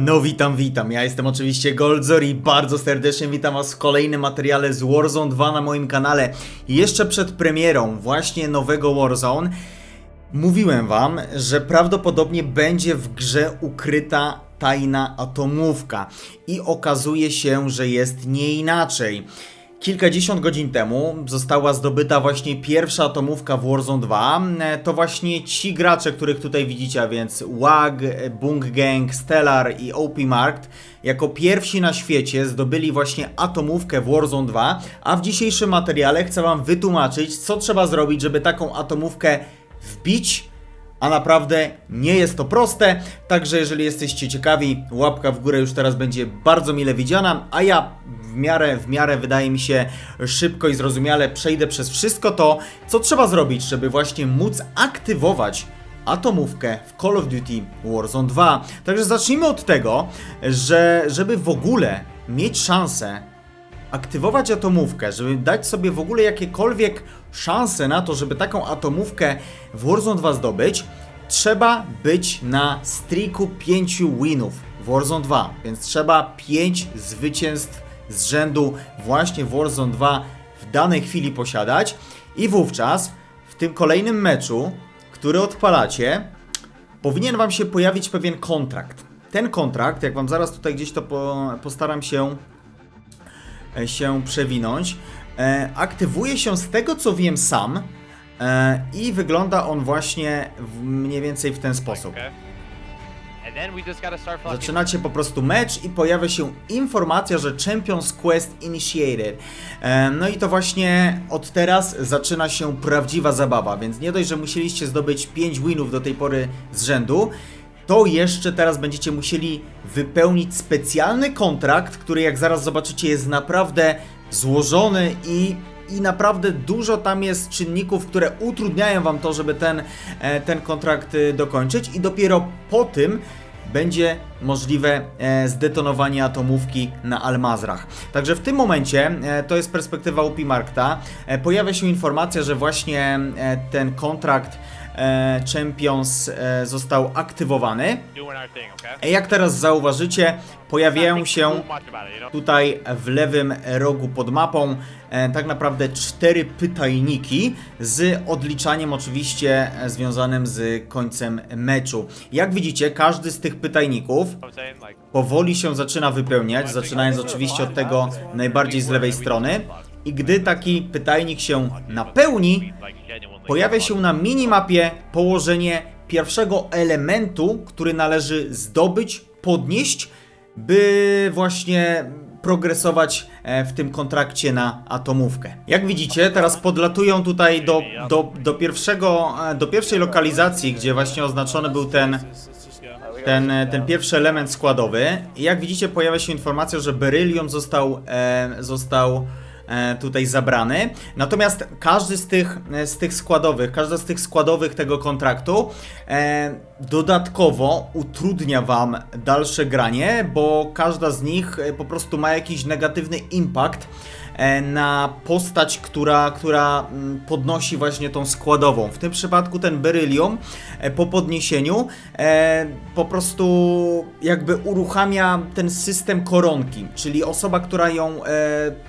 No witam, witam. Ja jestem oczywiście Goldzor i bardzo serdecznie witam Was w kolejnym materiale z Warzone 2 na moim kanale. Jeszcze przed premierą właśnie nowego Warzone mówiłem Wam, że prawdopodobnie będzie w grze ukryta tajna atomówka i okazuje się, że jest nie inaczej. Kilkadziesiąt godzin temu została zdobyta właśnie pierwsza atomówka w Warzone 2. E, To właśnie ci gracze, których tutaj widzicie, a więc WAG, Bung Gang, Stellar i OP Markt, jako pierwsi na świecie zdobyli właśnie atomówkę w Warzone 2, a w dzisiejszym materiale chcę Wam wytłumaczyć, co trzeba zrobić, żeby taką atomówkę wbić a naprawdę nie jest to proste, także jeżeli jesteście ciekawi, łapka w górę już teraz będzie bardzo mile widziana, a ja w miarę, w miarę wydaje mi się szybko i zrozumiale przejdę przez wszystko to, co trzeba zrobić, żeby właśnie móc aktywować atomówkę w Call of Duty Warzone 2. Także zacznijmy od tego, że żeby w ogóle mieć szansę aktywować atomówkę, żeby dać sobie w ogóle jakiekolwiek szanse na to, żeby taką atomówkę w Warzone 2 zdobyć, trzeba być na streaku 5 winów w Warzone 2, więc trzeba 5 zwycięstw z rzędu właśnie w Warzone 2 w danej chwili posiadać i wówczas w tym kolejnym meczu, który odpalacie, powinien Wam się pojawić pewien kontrakt. Ten kontrakt, jak Wam zaraz tutaj gdzieś to po, postaram się się przewinąć. E, aktywuje się z tego co wiem sam e, i wygląda on właśnie w, mniej więcej w ten sposób. Zaczynacie po prostu mecz i pojawia się informacja, że Champions Quest initiated. E, No i to właśnie od teraz zaczyna się prawdziwa zabawa, więc nie dość, że musieliście zdobyć 5 winów do tej pory z rzędu, to jeszcze teraz będziecie musieli wypełnić specjalny kontrakt, który jak zaraz zobaczycie jest naprawdę złożony i i naprawdę dużo tam jest czynników, które utrudniają wam to, żeby ten, e, ten kontrakt e, dokończyć i dopiero po tym będzie możliwe e, zdetonowanie atomówki na Almazrach. Także w tym momencie, to jest perspektywa UPI Markta, pojawia się informacja, że właśnie ten kontrakt e, Champions e, został aktywowany. E, Jak teraz zauważycie, pojawiają się tutaj w lewym rogu pod mapą e, tak naprawdę cztery pytajniki z odliczaniem oczywiście związanym z końcem meczu. Jak widzicie, każdy z tych pytajników powoli się zaczyna wypełniać, zaczynając oczywiście od tego najbardziej z lewej strony. I gdy taki pytajnik się napełni. Pojawia się na minimapie położenie pierwszego elementu, który należy zdobyć, podnieść, by właśnie progresować e, w tym kontrakcie na atomówkę. Jak widzicie, teraz podlatują tutaj do, do, do, pierwszego, e, do pierwszej lokalizacji, gdzie właśnie oznaczony był ten, ten, ten pierwszy element składowy. I jak widzicie, pojawia się informacja, że berylium został, e, został e, tutaj zabrany. Natomiast każdy z tych, e, z tych składowych, każda z tych składowych tego kontraktu e, dodatkowo utrudnia wam dalsze granie, bo każda z nich e, po prostu ma jakiś negatywny impact e, na postać, która, która mm, podnosi właśnie tą składową. W tym przypadku ten berylium e, po podniesieniu e, po prostu jakby uruchamia ten system koronki, czyli osoba, która ją e,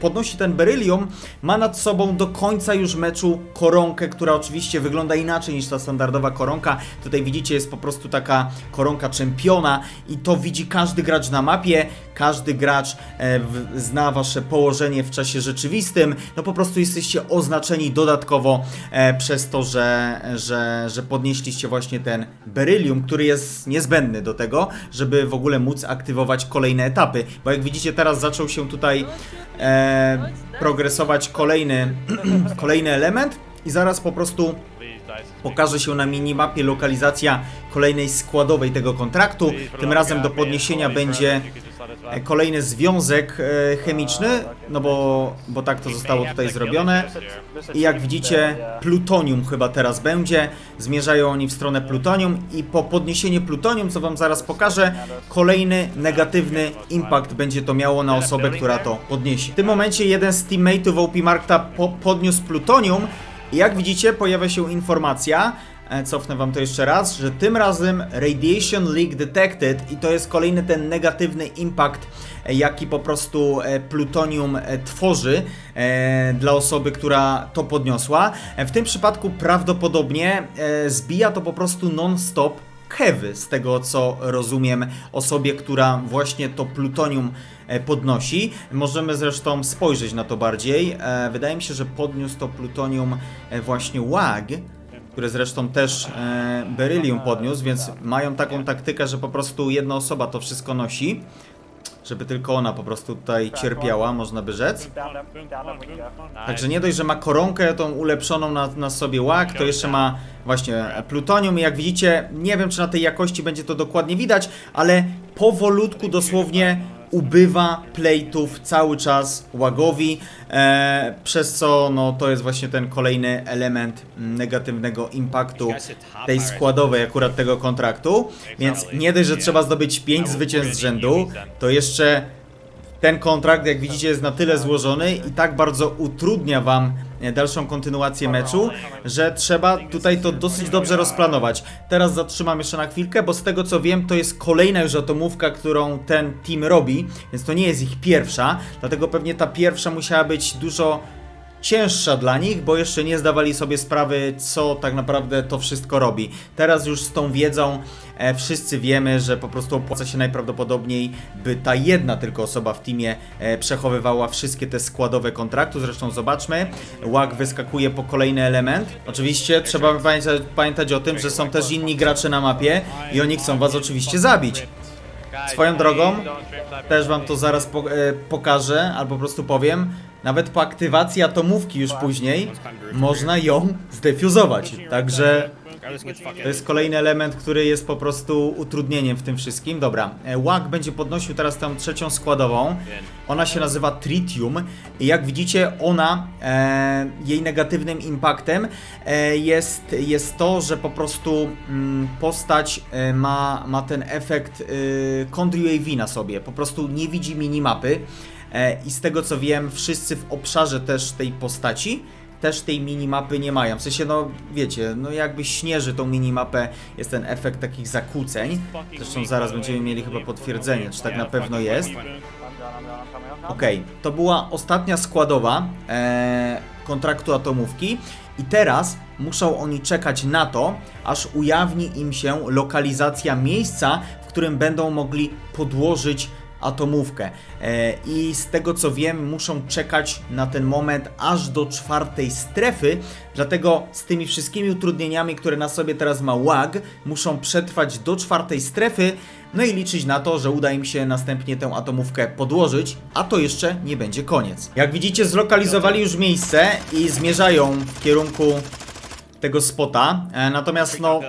podnosi ten berylium, ma nad sobą do końca już meczu koronkę, która oczywiście wygląda inaczej niż ta standardowa koronka. Tutaj widzicie, jest po prostu taka koronka czempiona i to widzi każdy gracz na mapie, każdy gracz e, zna wasze położenie w czasie rzeczywistym, no po prostu jesteście oznaczeni dodatkowo e, przez to, że, że, że podnieśliście właśnie ten berylium, który jest niezbędny do tego, żeby w ogóle móc aktywować kolejne etapy, bo jak widzicie teraz zaczął się tutaj e, progresować kolejny, kolejny element i zaraz po prostu pokaże się na minimapie lokalizacja kolejnej składowej tego kontraktu. Tym razem do podniesienia będzie kolejny związek e, chemiczny, no bo, bo tak to zostało tutaj zrobione. I jak widzicie, plutonium chyba teraz będzie. Zmierzają oni w stronę plutonium i po podniesieniu plutonium, co wam zaraz pokażę, kolejny negatywny impact będzie to miało na osobę, która to podniesie. W tym momencie jeden z teammateów OP Markta po podniósł plutonium i jak widzicie, pojawia się informacja, e, cofnę wam to jeszcze raz, że tym razem Radiation Leak Detected i to jest kolejny ten negatywny impact, e, jaki po prostu e, plutonium e, tworzy e, dla osoby, która to podniosła. E, W tym przypadku prawdopodobnie e, zbija to po prostu non-stop kewy, z tego co rozumiem, osobie, która właśnie to plutonium e, podnosi. Możemy zresztą spojrzeć na to bardziej. E, Wydaje mi się, że podniósł to plutonium e, właśnie WAG, które zresztą też e, Beryllium podniósł, więc mają taką taktykę, że po prostu jedna osoba to wszystko nosi. Żeby tylko ona po prostu tutaj cierpiała, można by rzec. Także nie dość, że ma koronkę tą ulepszoną na, na sobie łak, to jeszcze ma właśnie plutonium i jak widzicie, nie wiem czy na tej jakości będzie to dokładnie widać, ale powolutku dosłownie ubywa plate'ów cały czas łagowi, e, przez co no, to jest właśnie ten kolejny element negatywnego impaktu tej składowej akurat tego kontraktu, więc nie dość, że trzeba zdobyć 5 zwycięstw z rzędu, to jeszcze ten kontrakt, jak widzicie, jest na tyle złożony i tak bardzo utrudnia Wam dalszą kontynuację meczu, że trzeba tutaj to dosyć dobrze rozplanować. Teraz zatrzymam jeszcze na chwilkę, bo z tego co wiem, to jest kolejna już atomówka, którą ten team robi, więc to nie jest ich pierwsza, dlatego pewnie ta pierwsza musiała być dużo cięższa dla nich, bo jeszcze nie zdawali sobie sprawy, co tak naprawdę to wszystko robi. Teraz już z tą wiedzą e, wszyscy wiemy, że po prostu opłaca się najprawdopodobniej, by ta jedna tylko osoba w teamie e, przechowywała wszystkie te składowe kontraktu. Zresztą zobaczmy, łak wyskakuje po kolejny element. Oczywiście trzeba pamiętać, pamiętać o tym, że są też inni gracze na mapie i oni chcą was oczywiście zabić. Swoją drogą, też wam to zaraz po, e, pokażę, albo po prostu powiem. Nawet po aktywacji atomówki już później można ją zdefuzować. Także to jest kolejny element, który jest po prostu utrudnieniem w tym wszystkim. Dobra, e, łak będzie podnosił teraz tą trzecią składową. Ona się nazywa tritium i jak widzicie ona, e, jej negatywnym impaktem e, jest, jest to, że po prostu mm, postać e, ma, ma ten efekt e, Condry UAV na sobie. Po prostu nie widzi minimapy e, i z tego co wiem wszyscy w obszarze też tej postaci też tej minimapy nie mają. W sensie, no wiecie, no jakby śnieży tą minimapę, jest ten efekt takich zakłóceń. Zresztą zaraz będziemy mieli chyba potwierdzenie, czy tak na pewno jest. Okej, to była ostatnia składowa e, kontraktu atomówki i teraz muszą oni czekać na to, aż ujawni im się lokalizacja miejsca, w którym będą mogli podłożyć atomówkę. E, I z tego co wiem, muszą czekać na ten moment aż do czwartej strefy, dlatego z tymi wszystkimi utrudnieniami, które na sobie teraz ma łag, muszą przetrwać do czwartej strefy, no i liczyć na to, że uda im się następnie tę atomówkę podłożyć, a to jeszcze nie będzie koniec. Jak widzicie, zlokalizowali już miejsce i zmierzają w kierunku tego spota, e, natomiast no...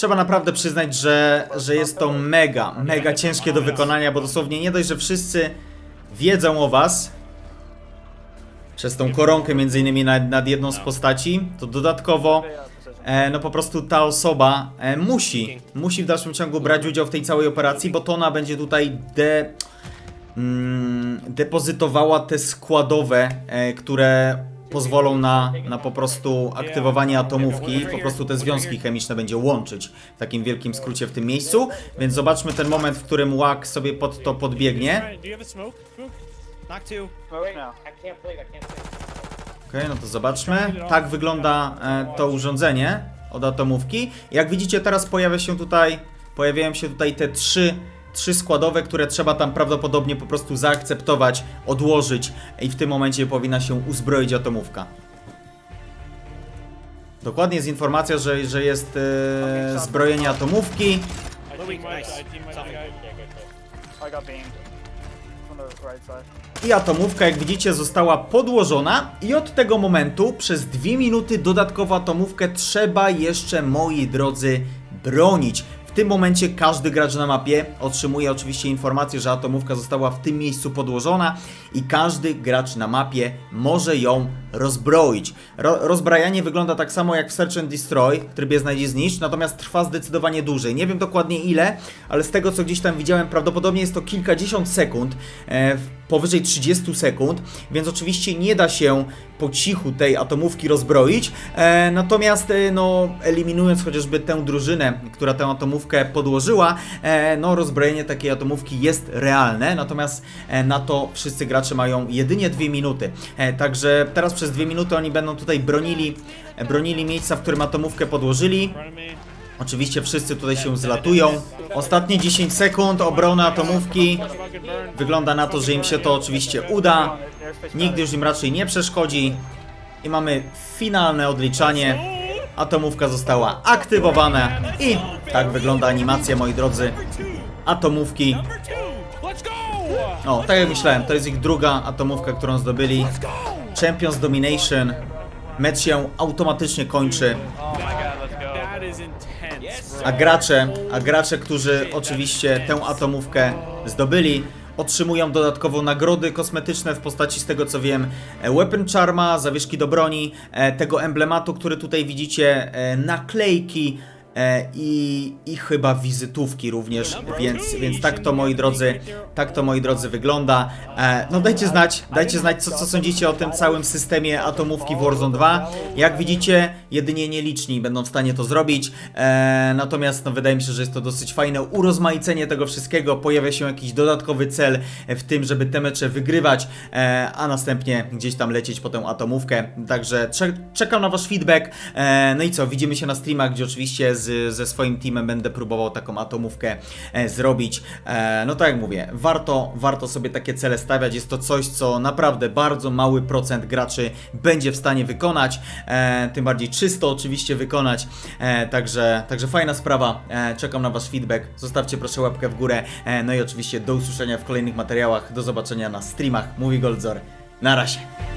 Trzeba naprawdę przyznać, że, że jest to mega, mega ciężkie do wykonania, bo dosłownie nie dość, że wszyscy wiedzą o was przez tą koronkę między innymi nad, nad jedną z postaci, to dodatkowo e, no po prostu ta osoba e, musi, musi w dalszym ciągu brać udział w tej całej operacji, bo to ona będzie tutaj de, mm, depozytowała te składowe, e, które pozwolą na, na po prostu aktywowanie atomówki, po prostu te związki chemiczne będzie łączyć w takim wielkim skrócie w tym miejscu, więc zobaczmy ten moment, w którym łak sobie pod to podbiegnie. Okej, no to zobaczmy. Tak wygląda e, to urządzenie od atomówki. Jak widzicie, teraz pojawia się tutaj, pojawiają się tutaj te trzy, trzy składowe, które trzeba tam prawdopodobnie po prostu zaakceptować, odłożyć i w tym momencie powinna się uzbroić atomówka. Dokładnie jest informacja, że, że jest e, zbrojenie atomówki. I atomówka, jak widzicie, została podłożona i od tego momentu przez dwie minuty dodatkowo atomówkę trzeba jeszcze, moi drodzy, bronić. W tym momencie każdy gracz na mapie otrzymuje oczywiście informację, że atomówka została w tym miejscu podłożona i każdy gracz na mapie może ją rozbroić. Ro rozbrajanie wygląda tak samo jak w Search and Destroy w trybie znajdź i zniszcz, natomiast trwa zdecydowanie dłużej. Nie wiem dokładnie ile, ale z tego co gdzieś tam widziałem, prawdopodobnie jest to kilkadziesiąt sekund, e, powyżej 30 sekund, więc oczywiście nie da się po cichu tej atomówki rozbroić, e, natomiast e, no, eliminując chociażby tę drużynę, która tę atomówkę podłożyła, e, no rozbrojenie takiej atomówki jest realne, natomiast e, na to wszyscy gracze mają jedynie dwie minuty. E, także teraz przez dwie minuty oni będą tutaj bronili, bronili miejsca, w którym atomówkę podłożyli. Oczywiście wszyscy tutaj się zlatują. Ostatnie 10 sekund, obrona atomówki. Wygląda na to, że im się to oczywiście uda. Nikt już im raczej nie przeszkodzi. I mamy finalne odliczanie. Atomówka została aktywowana. I tak wygląda animacja, moi drodzy. Atomówki. O, tak jak myślałem, to jest ich druga atomówka, którą zdobyli. Champions Domination. Mecz się automatycznie kończy. A gracze, a gracze, którzy oczywiście tę atomówkę zdobyli, otrzymują dodatkowo nagrody kosmetyczne w postaci, z tego co wiem, Weapon Charma, zawieszki do broni, e, tego emblematu, który tutaj widzicie, e, naklejki i, i chyba wizytówki również, więc, więc tak to moi drodzy, tak to moi drodzy wygląda. E, No dajcie znać, dajcie znać co, co sądzicie o tym całym systemie atomówki w Warzone 2. Jak widzicie, jedynie nieliczni będą w stanie to zrobić, e, natomiast no, wydaje mi się, że jest to dosyć fajne urozmaicenie tego wszystkiego, pojawia się jakiś dodatkowy cel w tym, żeby te mecze wygrywać, e, a następnie gdzieś tam lecieć po tę atomówkę, także cze- czekam na wasz feedback, e, no i co, widzimy się na streamach, gdzie oczywiście z, ze swoim teamem będę próbował taką atomówkę e, zrobić, e, no tak jak mówię, warto, warto sobie takie cele stawiać, jest to coś, co naprawdę bardzo mały procent graczy będzie w stanie wykonać, e, tym bardziej czysto oczywiście wykonać, także, także fajna sprawa, czekam na wasz feedback, zostawcie proszę łapkę w górę, no i oczywiście do usłyszenia w kolejnych materiałach, do zobaczenia na streamach, mówi Goldzor, na razie.